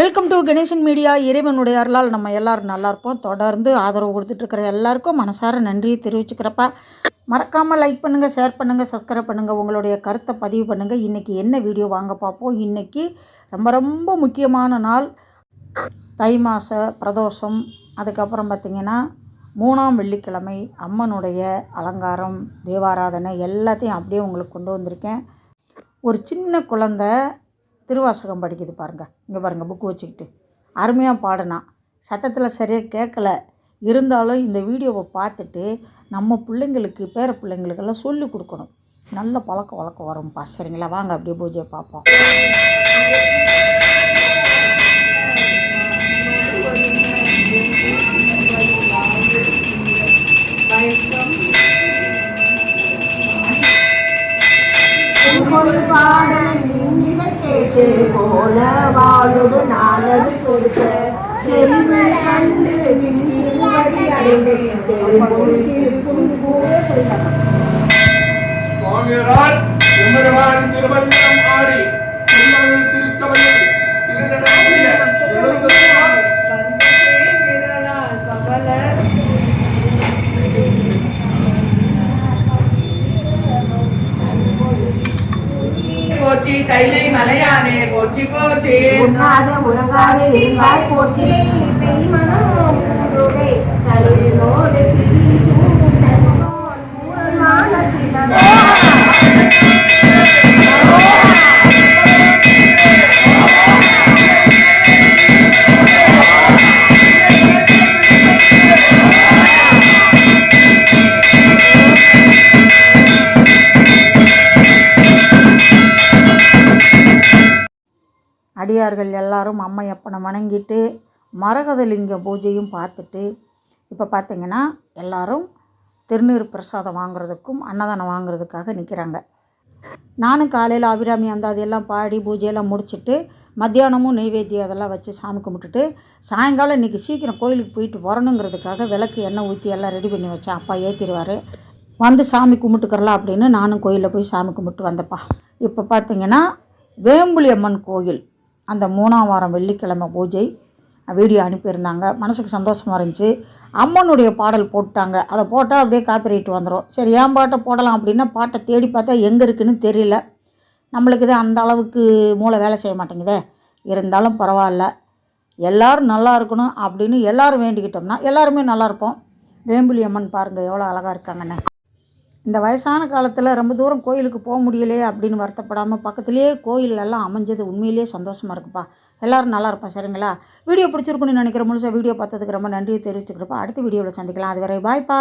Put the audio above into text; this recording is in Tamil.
வெல்கம் டு கணேசன் மீடியா இறைவனுடைய அருளால் நம்ம எல்லாரும் நல்லா இருப்போம். தொடர்ந்து ஆதரவு கொடுத்துட்ருக்கிற எல்லாருக்கும் மனசார நன்றியை தெரிவிச்சுக்கிறப்ப. மறக்காமல் லைக் பண்ணுங்கள் ஷேர் பண்ணுங்கள் சப்ஸ்கிரைப் பண்ணுங்கள் உங்களுடைய கருத்தை பதிவு பண்ணுங்கள் இன்றைக்கி என்ன வீடியோ வாங்க பார்ப்போம்? இன்றைக்கி ரொம்ப ரொம்ப முக்கியமான நாள். தை மாத பிரதோஷம். அதுக்கப்புறம் பார்த்திங்கன்னா மூணாம் வெள்ளிக்கிழமை அம்மனுடைய அலங்காரம் தேவாராதனை எல்லாத்தையும் அப்படியே உங்களுக்கு கொண்டு வந்திருக்கேன். ஒரு சின்ன குழந்தை திருவாசகம் படிக்குது பாருங்கள் இங்கே பாருங்கள் புக்கு வச்சுக்கிட்டு. அருமையாக பாடினா. சத்தத்தில் சரியாக கேட்கல இருந்தாலும் இந்த வீடியோவை பார்த்துட்டு நம்ம பிள்ளைங்களுக்கு பேர பிள்ளைங்களுக்கெல்லாம் சொல்லி கொடுக்கணும். நல்ல பழக்க வழக்கம் வரும்ப்பா சரிங்களா? வாங்க அப்படியே பூஜையை பார்ப்போம். போல வாழுடு நாளது கொடுத்த செல்வி கண்டு விண்ணில் ஆடி திருச்சபையில் கைலை மலையானே போற்றி போற்றி. உண்ணாத உறங்காத இருந்தாய் போற்றி. பெய்மனம் அடியார்கள் எல்லாரும் அம்மையப்பனை வணங்கிட்டு மரகதலிங்க பூஜையும் பார்த்துட்டு இப்போ பார்த்தீங்கன்னா எல்லாரும் திருநீர் பிரசாதம் வாங்குறதுக்கும் அன்னதானம் வாங்குறதுக்காக நிற்கிறாங்க நானும் காலையில் அபிராமி அந்த எல்லாம் பாடி பூஜையெல்லாம் முடிச்சுட்டு மத்தியானமும் நெய்வேத்தியம் அதெல்லாம் வச்சு சாமி கும்பிட்டுட்டு சாயங்காலம் இன்றைக்கி சீக்கிரம் கோயிலுக்கு போயிட்டு வரணுங்கிறதுக்காக விளக்கு எண்ணெய் ஊற்றி எல்லாம் ரெடி பண்ணி வச்சேன். அப்பா ஏற்றிடுவார் வந்து சாமி கும்பிட்டுக்கிறலாம் அப்படின்னு நானும் கோயிலில் போய் சாமி கும்பிட்டு வந்தப்பா இப்போ பார்த்தீங்கன்னா வேம்புலி அம்மன் கோயில். அந்த மூணாம் வாரம் வெள்ளிக்கிழமை பூஜை வீடியோ அனுப்பியிருந்தாங்க. மனசுக்கு சந்தோஷமாக இருந்துச்சு. அம்மனுடைய பாடல் போட்டாங்க. அதை போட்டால் அப்படியே காப்பிரைட் வந்துடும் சரி ஏன் பாட்டை போடலாம் அப்படின்னா பாட்டை தேடி பார்த்தா எங்கே இருக்குன்னு தெரியல. நம்மளுக்கு தான் அந்த அளவுக்கு மூளை வேலை செய்ய மாட்டேங்குதே. இருந்தாலும் பரவாயில்ல. எல்லோரும் நல்லா இருக்கணும் அப்படின்னு எல்லோரும் வேண்டிக்கிட்டோம்னா எல்லாருமே நல்லா இருப்போம். வேம்புலி அம்மன் பாருங்கள் எவ்வளோ அழகாக இருக்காங்கன்னு. இந்த வயசான காலத்தில் ரொம்ப தூரம் கோயிலுக்கு போக முடியலையே அப்படின்னு வருத்தப்படாமல் பக்கத்துலேயே கோயிலெல்லாம் அமைஞ்சது உண்மையிலேயே சந்தோஷமாக இருக்குப்பா. எல்லோரும் நல்லா இருப்பா சரிங்களா? வீடியோ பிடிச்சிருக்குன்னு நினைக்கிற முழுசாக வீடியோ பார்த்ததுக்கு ரொம்ப நன்றியை தெரிவிச்சுக்கிறப்பா அடுத்த வீடியோவில் சந்திக்கலாம். அதுவரை பாய்ப்பா